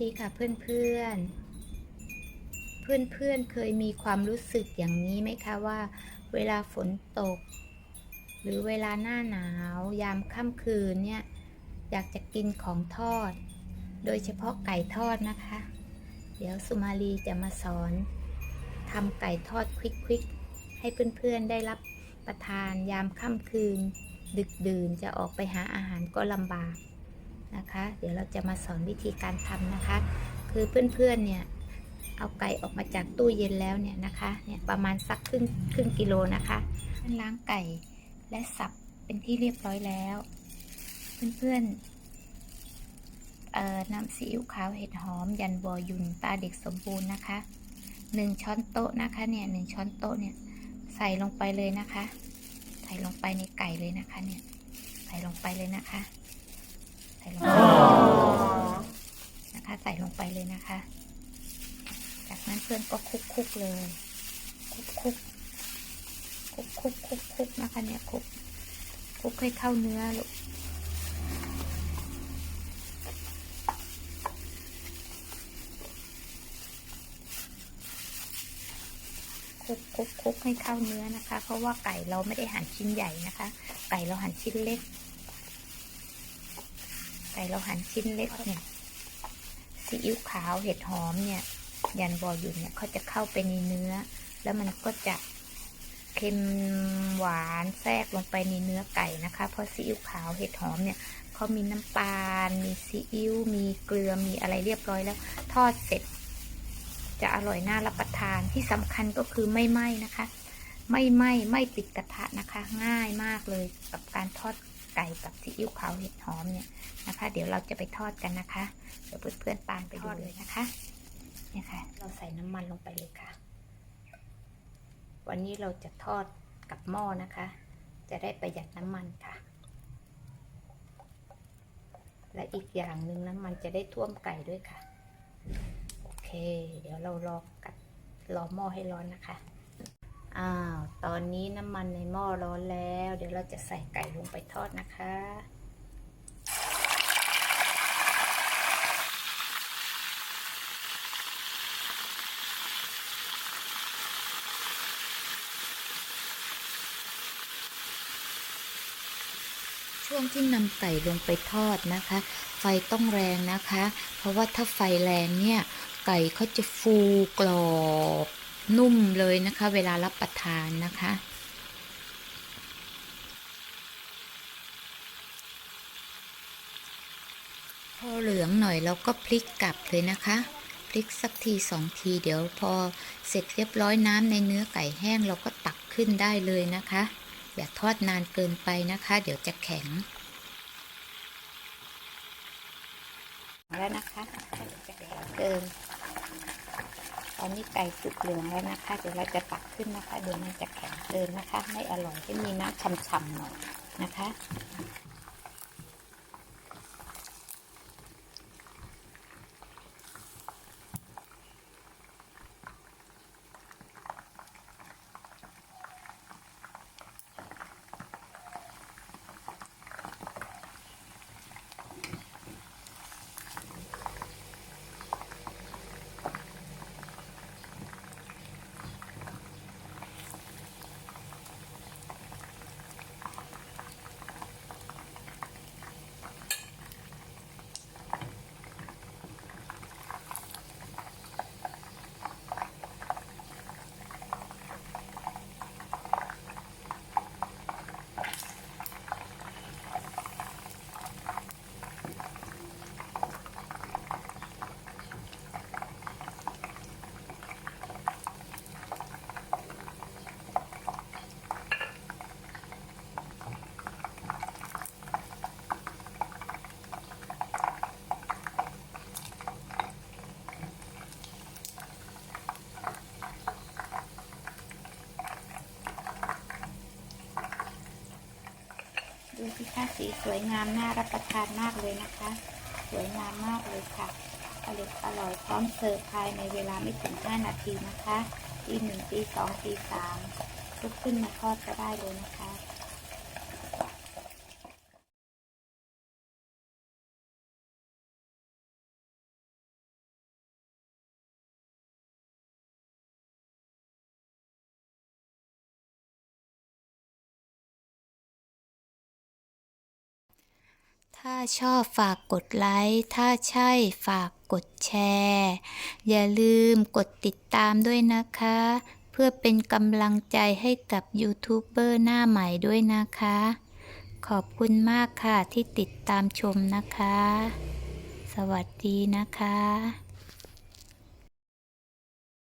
ดีค่ะเพื่อนเพื่อนเพื่อนเพื่อนเคยมีความรู้สึกอย่างนี้ไหมคะว่า เวลาฝนตก หรือเวลาหน้าหนาวยามค่ำคืนเนี่ยอยากจะกินของทอด โดยเฉพาะไก่ทอดนะคะ เดี๋ยวสุมาลีจะมาสอนทำไก่ทอดควิกๆให้เพื่อนๆได้รับประทานยามค่ำคืน ดึกดื่นจะออกไปหาอาหารก็ลำบาก นะคะ เดี๋ยวเราจะมาสอนวิธีการทำนะคะ คือเพื่อนๆเนี่ยเอาไก่ออกมาจากตู้เย็นแล้วเนี่ยนะคะเนี่ยประมาณสักครึ่งครึ่งกิโลนะคะล้างไก่และสับเป็นที่เรียบร้อยแล้ว เพื่อนๆเอ่อน้ำซีอิ๊วขาวเห็ดหอม ยันบอยุนตาเด็กสมบูรณ์นะคะหนึ่งช้อนโต๊ะนะคะเนี่ยหนึ่งช้อนโต๊ะเนี่ยใส่ลงไปเลยนะคะ ใส่ลงไปในไก่เลยนะคะเนี่ยใส่ลงไปเลยนะคะ ส่ลงไปนะคะใส่ลงไปเลยนะคะ จากนั้นเพื่อนก็คลุกคุกๆเลยคลุกคุกคุกคุกคุกคุกนะคะเนี่ยคลุกคลุกให้เข้าเนื้อลูกคลุกคุกคุกให้เข้าเนื้อนะคะ เพราะว่าไก่เราไม่ได้หั่นชิ้นใหญ่นะคะ ไก่เราหั่นชิ้นเล็ก ไก่เราหั่นชิ้นเล็กเนี่ยซีอิ๊วขาวเห็ดหอมเนี่ย ยันบออยู่เนี่ยเขาจะเข้าไปในเนื้อ แล้วมันก็จะเค็มหวานแทรกลงไปในเนื้อไก่นะคะ เพราะซีอิ๊วขาวเห็ดหอมเนี่ยเขามีน้ำตาล มีซีอิ๊วมีเกลือมีอะไรเรียบร้อยแล้ว ทอดเสร็จ จะอร่อยน่ารับประทานที่สำคัญก็คือไม่ไหม้นะคะ ไม่ไหม้ไม่ติดกระทะนะคะ ง่ายมากเลยกับการทอด ไก่กับซีอิ๊วขาวเห็ดหอมเนี่ยนะคะ เดี๋ยวเราจะไปทอดกันนะคะ เดี๋ยวเพื่อนๆตามไปดูเลยนะคะเนี่ยค่ะ เราใส่น้ำมันลงไปเลยค่ะ วันนี้เราจะทอดกับหม้อนะคะ จะได้ประหยัดน้ำมันค่ะ และอีกอย่างหนึ่งน้ำมันจะได้ท่วมไก่ด้วยค่ะ โอเค เดี๋ยวเรารอกัดรอหม้อให้ร้อนนะคะ อ้าว ตอนนี้น้ำมันในหม้อร้อนแล้ว เดี๋ยวเราจะใส่ไก่ลงไปทอดนะคะ ช่วงที่นำไก่ลงไปทอดนะคะ ไฟต้องแรงนะคะ เพราะว่าถ้าไฟแรงเนี่ย ไก่เขาจะฟูกรอบ นุ่มเลยนะคะ เวลารับประทานนะคะ พอเหลืองหน่อยเราก็พลิกกลับเลยนะคะพลิกสักทีสองทีเดี๋ยวพอเสร็จเรียบร้อยน้ำในเนื้อไก่แห้งเราก็ตักขึ้นได้เลยนะคะ อย่าทอดนานเกินไปนะคะ เดี๋ยวจะแข็งแล้วนะคะเกิน อนนี้ไก่สุกเหลืองแล้วนะคะ เดี๋ยวเราจะตักขึ้นนะคะ เดี๋ยวมันจะแข็งเกินนะคะ ไม่อร่อยให้มีน้ำฉ่ำๆหน่อยนะคะ ดูสิคะสีสวยงามน่ารับประทานมากเลยนะคะ สวยงามมากเลยค่ะอร่อยอร่อยพร้อมเสิร์ฟภายในเวลาไม่ถึง 5 นาทีนะคะตีหนึ่งตีสองตีสามลุกขึ้นมาทอดก็ได้เลยนะคะ ถ้าชอบฝากกดไลค์ ถ้าใช่ฝากกดแชร์ อย่าลืมกดติดตามด้วยนะคะ เพื่อเป็นกำลังใจให้กับยูทูบเบอร์หน้าใหม่ด้วยนะคะ ขอบคุณมากค่ะที่ติดตามชมนะคะ สวัสดีนะคะ